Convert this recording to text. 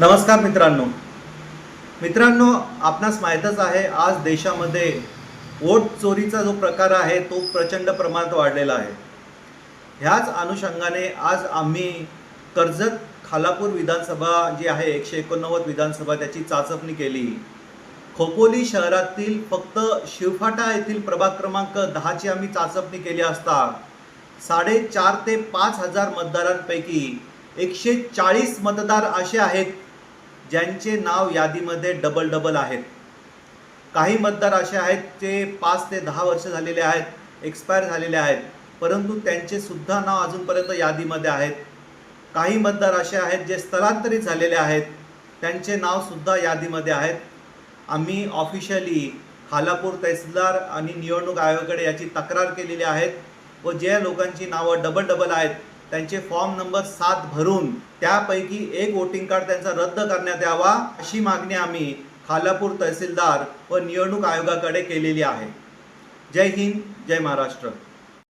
नमस्कार मित्रांनो. मित्रांनो आपणास माहीतच आहे आज देशामध्ये वोट चोरीचा जो प्रकार आहे तो प्रचंड प्रमाणात वाढलेला आहे. ह्याच अनुषंगाने आज आम्ही कर्जत खालापूर विधानसभा जी आहे एकशे एकोणनव्वद विधानसभा त्याची चाचपणी केली. खोपोली शहरातील फक्त शिवफाटा येथील प्रभाग क्रमांक दहाची आम्ही चाचपणी केली असता साडेचार ते पाच हजार मतदारांपैकी एकशे चाळीस मतदार असे आहेत ज्यांचे नाव यादीमध्ये डबल डबल आहेत. काही मतदार असे आहेत जे पाच ते दहा वर्ष झालेले आहेत एक्सपायर झालेले आहेत परंतु त्यांचे सुद्धा नाव अजूनपर्यंत यादीमध्ये आहेत. काही मतदार असे आहेत जे स्थलांतरित झालेले आहेत त्यांचे नावसुद्धा यादीमध्ये आहेत. आम्ही ऑफिशियली खालापूर तहसीलदार आणि निवडणूक आयोगाकडे याची तक्रार केलेली आहेत व ज्या लोकांची नावं डबल डबल आहेत त्यांचे फॉर्म नंबर सात भरून त्यापैकी एक वोटिंग कार्ड त्यांचा रद्द करण्यात यावा अशी मागणी आम्ही खालापूर तहसीलदार व निवडणूक आयोगाकडे केलेली आहे. जय हिंद जय महाराष्ट्र.